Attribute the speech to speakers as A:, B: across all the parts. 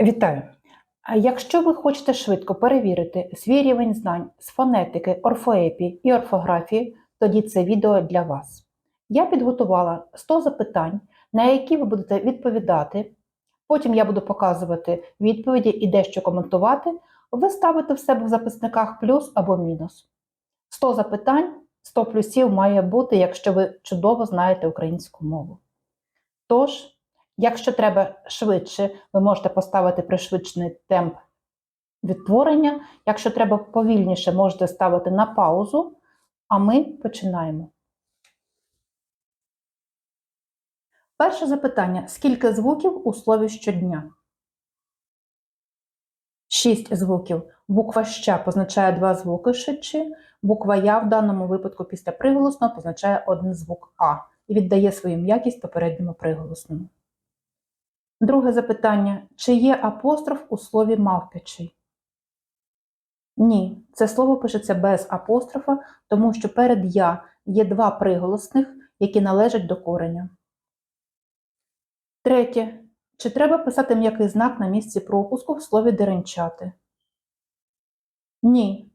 A: Вітаю! Якщо ви хочете швидко перевірити свій рівень знань з фонетики, орфоепії і орфографії, тоді це відео для вас. Я підготувала 100 запитань, на які ви будете відповідати. Потім я буду показувати відповіді і дещо коментувати. Ви ставите в себе в записниках плюс або мінус. 100 запитань, 100 плюсів має бути, якщо ви чудово знаєте українську мову. Тож, Якщо треба швидше, ви можете поставити пришвидшений темп відтворення. Якщо треба повільніше, можете ставити на паузу, а ми починаємо. Перше запитання: скільки звуків у слові щодня? Шість звуків. Буква ща позначає два звуки шичі, буква Я в даному випадку після приголосного позначає один звук А і віддає свою м'якість попередньому приголосному. Друге запитання: чи є апостроф у слові мавпячий? Ні, це слово пишеться без апострофа, тому що перед я є два приголосних, які належать до кореня. Третє. Чи треба писати м'який знак на місці пропуску в слові деренчати? Ні.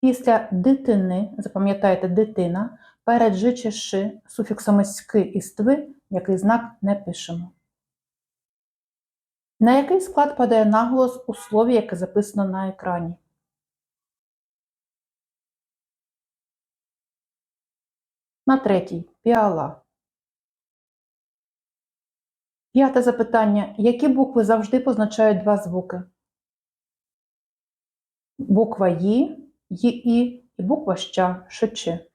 A: Після дитини, запам'ятайте дитина, перед жи чи ши суфіксами ськи і стви м'який знак не пишемо. На який склад падає наголос у слові, яке записано на екрані? На третій піала. П'яте запитання. Які букви завжди позначають два звуки? Буква Ї, ї і буква Ща, шичи.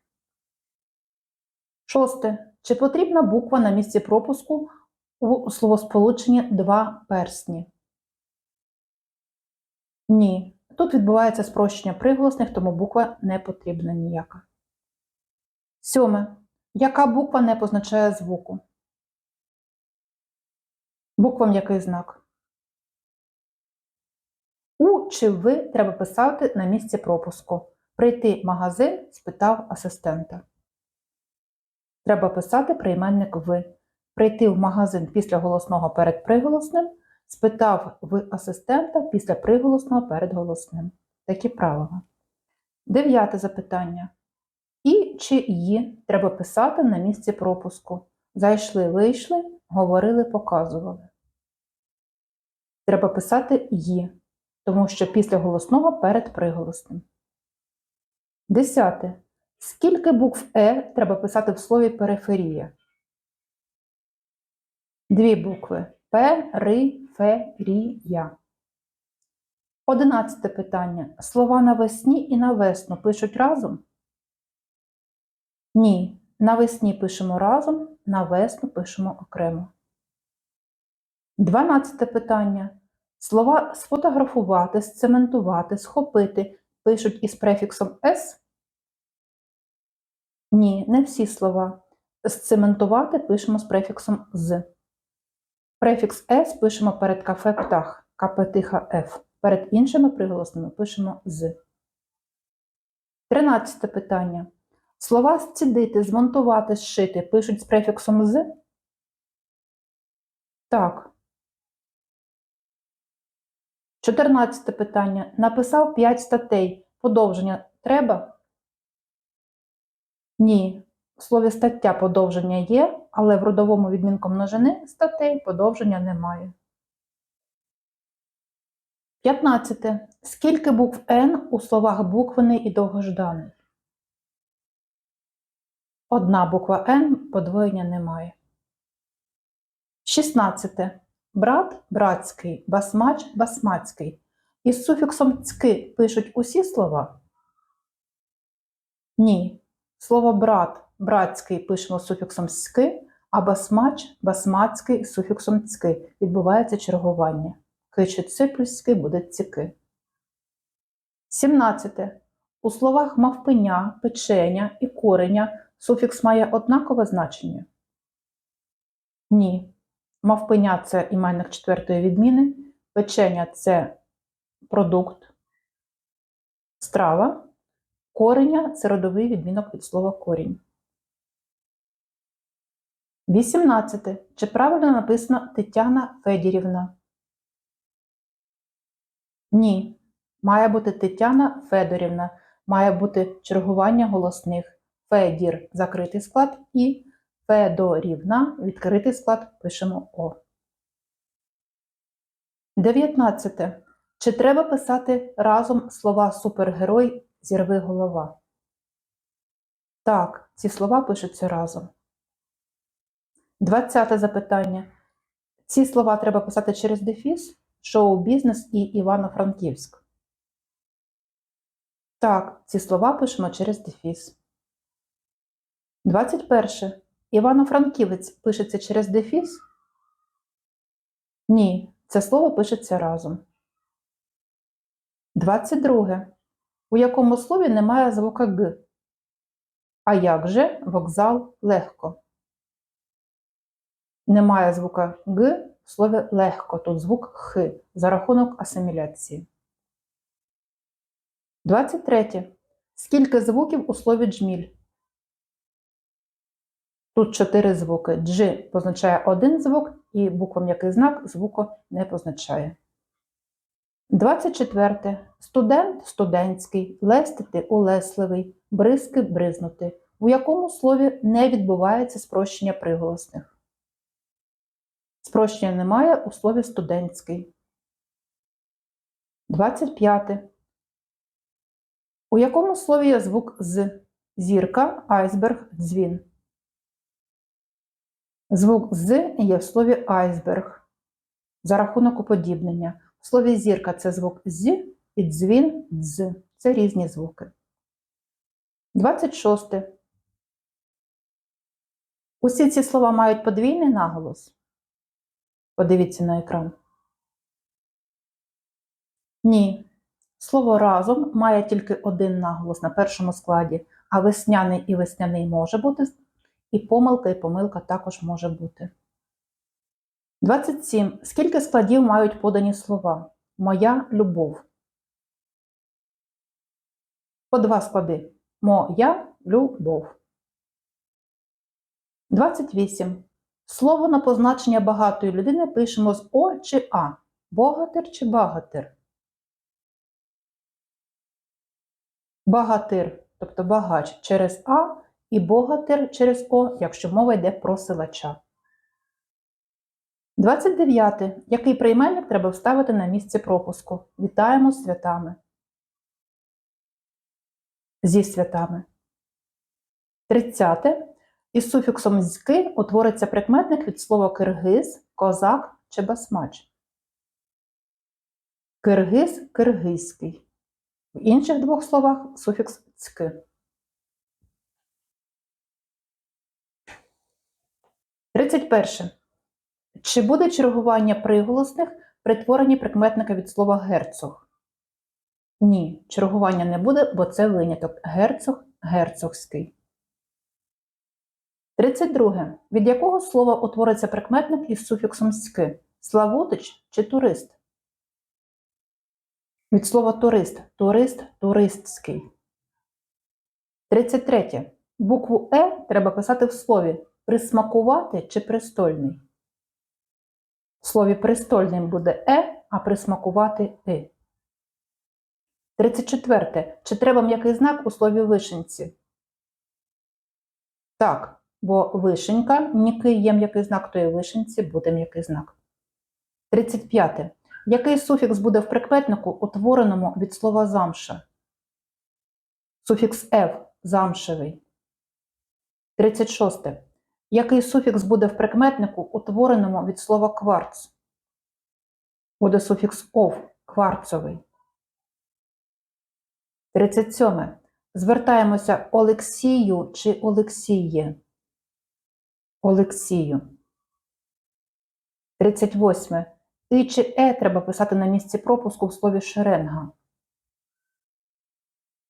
A: Шосте. Чи потрібна буква на місці пропуску у словосполученні два персні? Ні. Тут відбувається спрощення приголосних, тому буква не потрібна ніяка. Сьоме. Яка буква не позначає звуку? Буква м'який знак. У чи ви треба писати на місці пропуску. Прийти в магазин спитав асистента. Треба писати прийменник ви прийти в магазин після голосного перед приголосним, спитав в асистента після приголосного перед голосним. Такі правила. Дев'яте запитання. І чи «ї» треба писати на місці пропуску. Зайшли, вийшли, говорили, показували. Треба писати «ї», тому що після голосного перед приголосним. Десяте. Скільки букв Е треба писати в слові периферія? Дві букви Периферія. Одинадцяте питання. Слова навесні і навесно пишуть разом? Ні. Навесні пишемо разом, навесну пишемо окремо. Дванадцяте питання. Слова сфотографувати, сцементувати, схопити пишуть із префіксом С? Ні, не всі слова. Сцементувати пишемо з префіксом з. Префікс С пишемо перед кафе птах, капетиха Ф. Перед іншими приголосними пишемо з. Тринадцяте питання. Слова зцідити, змонтувати, зшити пишуть з префіксом з? Так. Чотирнадцяте питання. Написав 5 статей. Подовження треба? Ні. В слові стаття подовження є, але в родовому відмінку множини статей подовження немає. 15. Скільки букв Н у словах буквений і довгожданий? Одна буква Н подвоєння немає. 16. Брат братський, басмач басмацький. Із суфіксом цьки пишуть усі слова? Ні. Слово брат братський пишемо суфіксом ски, а басмач басмацький суфіксом цьки. Відбувається чергування. Ки чи ци плюс буде ціки. 17. У словах мавпеня, печеня і кореня суфікс має однакове значення? Ні. Мавпеня це іменник четвертої відміни, печеня це продукт, страва, кореня це родовий відмінок від слова корінь. 18. Чи правильно написано Тетяна Федірівна? Ні. Має бути Тетяна Федорівна, має бути чергування голосних. Федір закритий склад і Федорівна відкритий склад пишемо О. 19. Чи треба писати разом слова супергерой зірви голова? Так, ці слова пишуться разом. 20 запитання. Ці слова треба писати через дефіс, шоу-бізнес і Івано-Франківськ. Так, ці слова пишемо через дефіс. 21. Івано-Франківець пишеться через дефіс? Ні, це слово пишеться разом. 22. У якому слові немає звука Г? А як же вокзал легко? Немає звука Г в слові легко, тут звук Х за рахунок асиміляції. 23. Скільки звуків у слові джміль? Тут чотири звуки. Дж позначає один звук, і буква м'який знак звуку не позначає. 24. Студент студентський, лестити улесливий, бризки бризнути. У якому слові не відбувається спрощення приголосних? Спрощення немає у слові студентський. 25. У якому слові є звук з? Зірка, айсберг, дзвін. Звук з є в слові айсберг за рахунок уподібнення. В слові зірка це звук з і дзвін дз. Це різні звуки. 26. Усі ці слова мають подвійний наголос. Подивіться на екран. Ні. Слово разом має тільки один наголос на першому складі, а весняний і весняний може бути, і помилка, і помилка також може бути. 27. Скільки складів мають подані слова? Моя любов. По два склади. Моя любов. 28. Слово на позначення багатої людини пишемо з О чи А. Богатир чи багатир? Багатир, тобто багач через А і богатир через О, якщо мова йде про силача. 29. Який прийменник треба вставити на місце пропуску? Вітаємо з святами. Зі святами. 30. Із суфіксом «зьки» утвориться прикметник від слова киргиз, козак чи басмач. Киргиз киргизький. В інших двох словах суфікс «цьки». 31. Чи буде чергування приголосних при творенні прикметника від слова герцог? Ні, чергування не буде, бо це виняток. Герцог герцогський. 32. Від якого слова утвориться прикметник із суфіксом «ськи»? Славутич чи турист? Від слова турист. Турист туристський. 33. Букву Е треба писати в слові присмакувати чи престольний. В слові престольним буде Е, а присмакувати И. 34. Чи треба м'який знак у слові вишенці? Так, бо вишенька, нікий є м'який знак, то і вишенці буде м'який знак. 35. Який суфікс буде в прикметнику, утвореному від слова замша? Суфікс «ев» замшевий. 36. Який суфікс буде в прикметнику, утвореному від слова кварц? Буде суфікс ов кварцовий. 37. Звертаємося Олексію чи Олексіє. Олексію. 38. І чи е треба писати на місці пропуску в слові шеренга.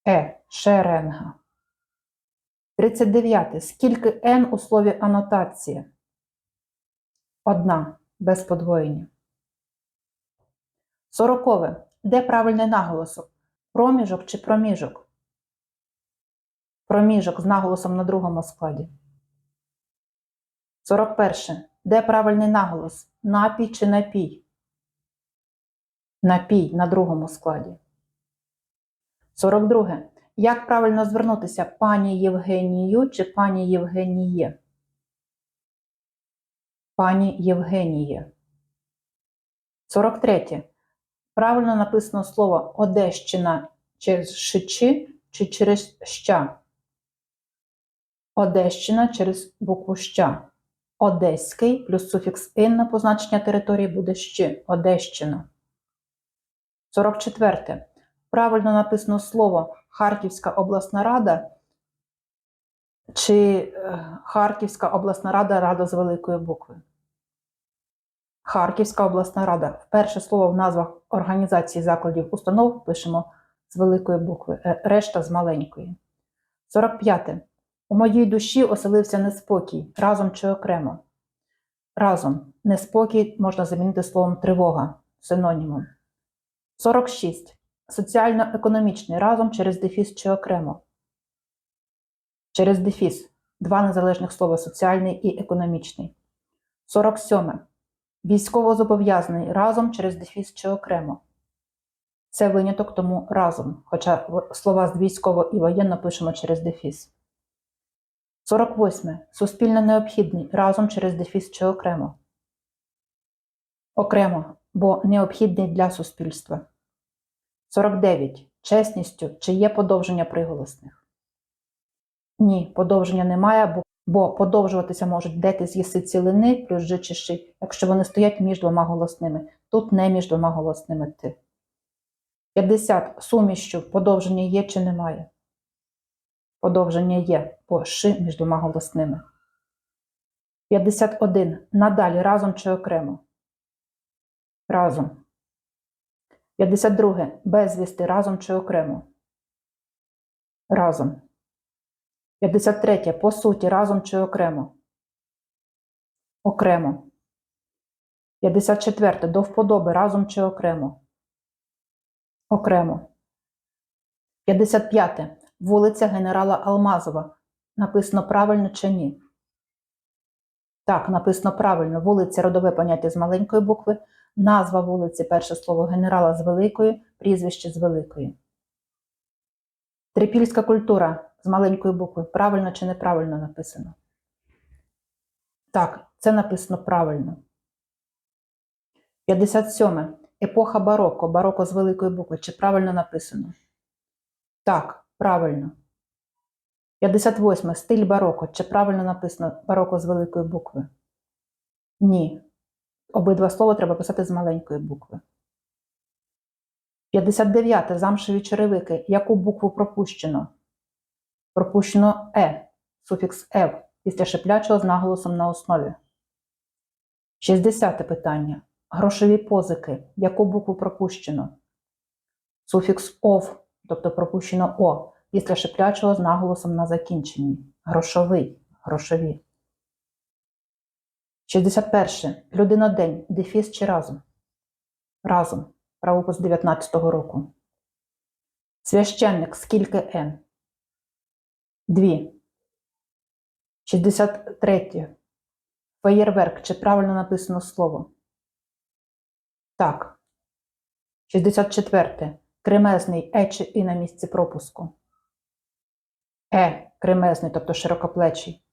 A: Е. Шеренга. 39. Скільки Н у слові анотація? Одна. Без подвоєння. 40. Де правильний наголосок? Проміжок чи проміжок? Проміжок з наголосом на другому складі. 41. Де правильний наголос? Напій чи напій? Напій на другому складі. 42. Як правильно звернутися пані Євгенію чи пані Євгеніє? Пані Євгеніє. 43. Правильно написано слово Одещина через шичі чи через ща? Одещина через букву ща. Одеський плюс суфікс ин на позначення території буде ще Одещина. 44. Правильно написано слово Харківська обласна рада чи е, Харківська обласна рада рада з великої букви. Харківська обласна рада. Вперше слово в назвах організації закладів установ пишемо з великої букви, е, решта з маленької. 45. У моїй душі оселився неспокій разом чи окремо. Разом. Неспокій можна замінити словом тривога синонімом. 46. Соціально-економічний разом через дефіс чи окремо. Через дефіс. Два незалежних слова соціальний і економічний. 47. Військовозобов'язаний разом через дефіс чи окремо. Це виняток тому разом, хоча слова з військово і воєнно пишемо через дефіс. 48. Суспільно необхідний разом через дефіс чи окремо. Окремо, бо необхідний для суспільства. 49. Чесністю чи є подовження приголосних? Ні, подовження немає, бо, подовжуватися можуть де ти з'їси цілини плюс «ж» чи «ши», якщо вони стоять між двома голосними. Тут не між двома голосними ти. 50. Сумішчю подовження є чи немає? Подовження є, бо ши між двома голосними. 51. Надалі разом чи окремо? Разом. 52. Безвісти разом чи окремо? Разом. 53. По суті, разом чи окремо? Окремо. 54. До вподоби разом чи окремо? Окремо. 55. Вулиця генерала Алмазова. Написано правильно чи ні? Так, написано правильно. Вулиця родове поняття з маленької букви, назва вулиці, перше слово генерала з великої, прізвище з великої. Трипільська культура з маленької букви. Правильно чи неправильно написано? Так, це написано правильно. 57. Епоха бароко. Бароко з великої букви. Чи правильно написано? Так, правильно. 58. Стиль бароко. Чи правильно написано бароко з великої букви? Ні. Обидва слова треба писати з маленької букви. 59. Замшеві черевики. Яку букву пропущено? Пропущено е, суфікс ев, після шиплячого з наголосом на основі. 60 питання. Грошові позики. Яку букву пропущено? Суфікс ов, тобто пропущено о, після шиплячого з наголосом на закінченні. Грошовий. Грошові. 61. Людинодень. Дефіс чи разом? Разом. Правопис 19-го року. Священник. Скільки Н? Дві. 63. Феєрверк. Чи правильно написано слово? Так. 64. Кремезний е чи і на місці пропуску. Е. Кремезний, тобто широкоплечий.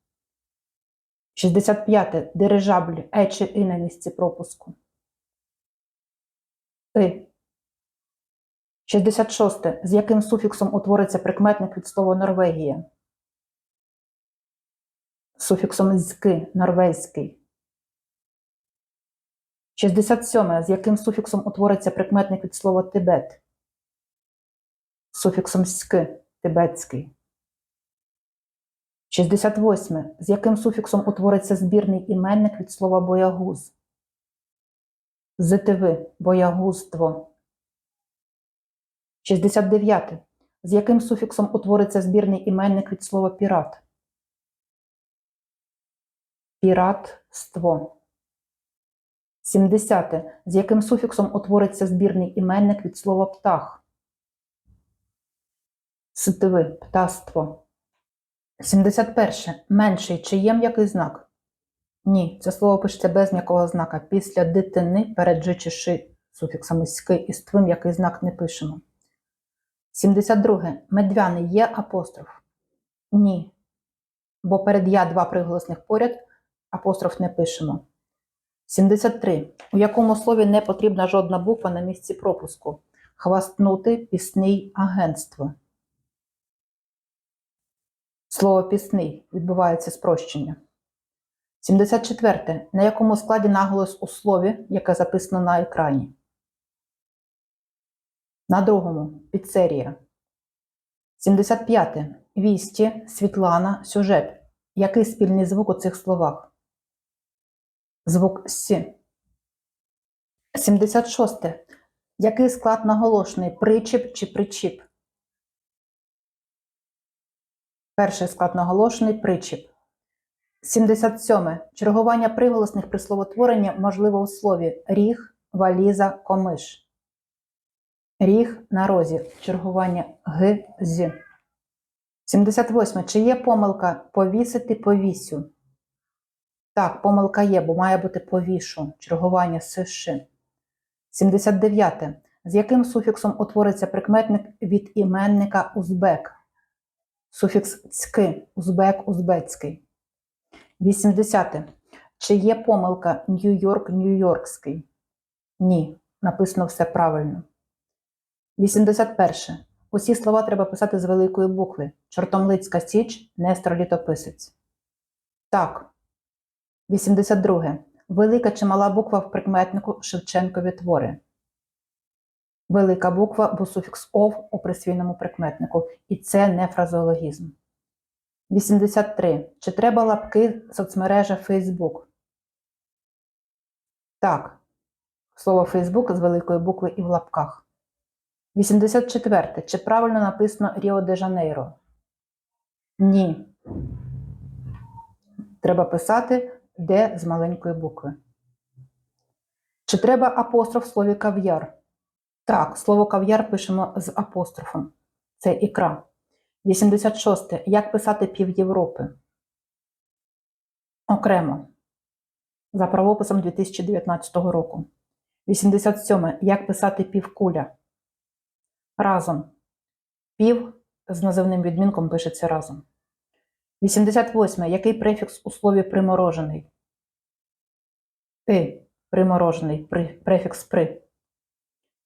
A: 65. Дирижабль е чи і на місці пропуску. И. 66. З яким суфіксом утвориться прикметник від слова Норвегія? Суфіксом «зьки» – норвезький. 67. З яким суфіксом утвориться прикметник від слова Тибет? Суфіксом «ськи» – тибетський. 68. З яким суфіксом утвориться збірний іменник від слова боягуз? Зитиви – боягузтво. 69. З яким суфіксом утвориться збірний іменник від слова пірат? Піратство. 70. З яким суфіксом утвориться збірний іменник від слова птах? Ситиви – птаство. 71. Менший чи є м'який знак? Ні, це слово пишеться без м'якого знака. Після дитини перед «ж» суфіксами ськи і ствим, який знак не пишемо. 72. Медвяний є апостроф? Ні. Бо перед я два приголосних поряд, апостроф не пишемо. 73. У якому слові не потрібна жодна буква на місці пропуску? Хвастнути пісний агентство. Слово пісний відбувається спрощення. 74. На якому складі наголос у слові, яке записано на екрані? На другому піцерія. 75. Вісті, Світлана, сюжет. Який спільний звук у цих словах? Звук С. 76. Який склад наголошений? Причіп чи причіп? Перший склад наголошений причіп. 77. Чергування приголосних при словотворенні можливо у слові ріг, валіза, комиш. Ріг на розі. Чергування г з. 78. Чи є помилка повісити повісю? Так, помилка є, бо має бути повішу. Чергування с ш. 79. З яким суфіксом утвориться прикметник від іменника узбек? Суфікс цьки, узбек, узбецький. 80. Чи є помилка Нью-Йорк, Нью-Йоркський? Ні, написано все правильно. 81. Усі слова треба писати з великої букви. Чортомлицька січ, Нестор Літописець. Так. 82. Велика чи мала буква в прикметнику Шевченкові твори. Велика буква, бо суфікс ов у присвійному прикметнику. І це не фразеологізм. 83. Чи треба лапки соцмережа Facebook? Так. Слово Facebook з великої букви і в лапках. 84. Чи правильно написано Ріо де Жанейро? Ні. Треба писати де з маленької букви. Чи треба апостроф в слові кав'яр? Так, слово кав'яр пишемо з апострофом. Це ікра. 86. Як писати пів Європи? Окремо. За правописом 2019 року. 87. Як писати півкуля? Разом. Пів з називним відмінком пишеться разом. 88. Який префікс у слові приморожений? Ти. Приморожений. При, префікс при.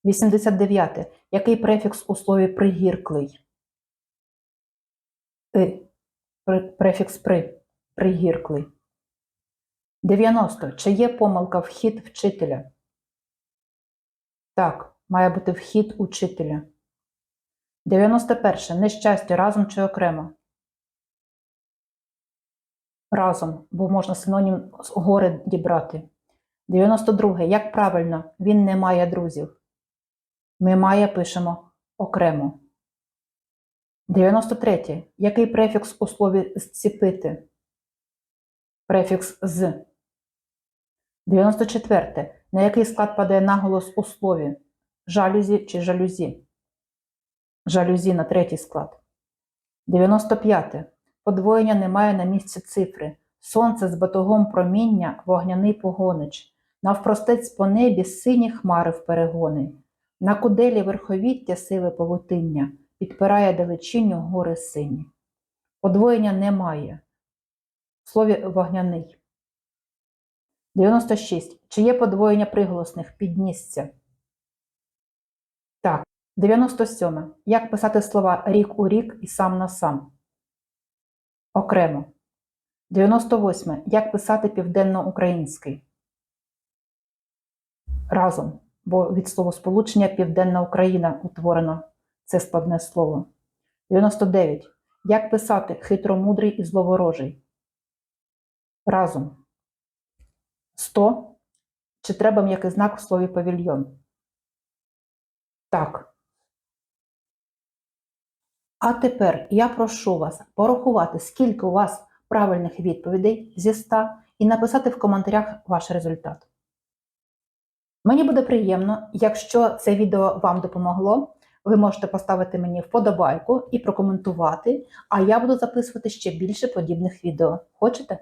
A: 89. Який префікс у слові пригірклий? Ти. Префікс при. Пригірклий. 90. Чи є помилка вхід вчителя? Так, має бути вхід учителя. 91. Нещастя разом чи окремо? Разом, бо можна синонім з горе дібрати. 92. Як правильно, він не має друзів. Ми має пишемо окремо. 93. Який префікс у слові зціпити? Префікс з. 94. На який склад падає наголос у слові? Жалюзі чи жалюзі? Жалюзі на третій склад. 95. Подвоєння немає на місці цифри. Сонце з батогом проміння, вогняний погонич. Навпростець по небі сині хмари в перегони. На куделі верховіття сили павутиння, підпирає далечінню гори сині. Подвоєння немає. В слові вогняний. 96. Чи є подвоєння приголосних піднісся? Так. 97. Як писати слова рік у рік і сам на сам? Окремо. 98. Як писати південноукраїнський? Разом. Бо від словосполучення Південна Україна утворено це складне слово. 99. Як писати хитромудрий і зловорожий? Разом. 100. Чи треба м'який знак в слові павільйон? Так. А тепер я прошу вас порахувати, скільки у вас правильних відповідей зі 100 і написати в коментарях ваш результат. Мені буде приємно, якщо це відео вам допомогло, ви можете поставити мені вподобайку і прокоментувати, а я буду записувати ще більше подібних відео. Хочете?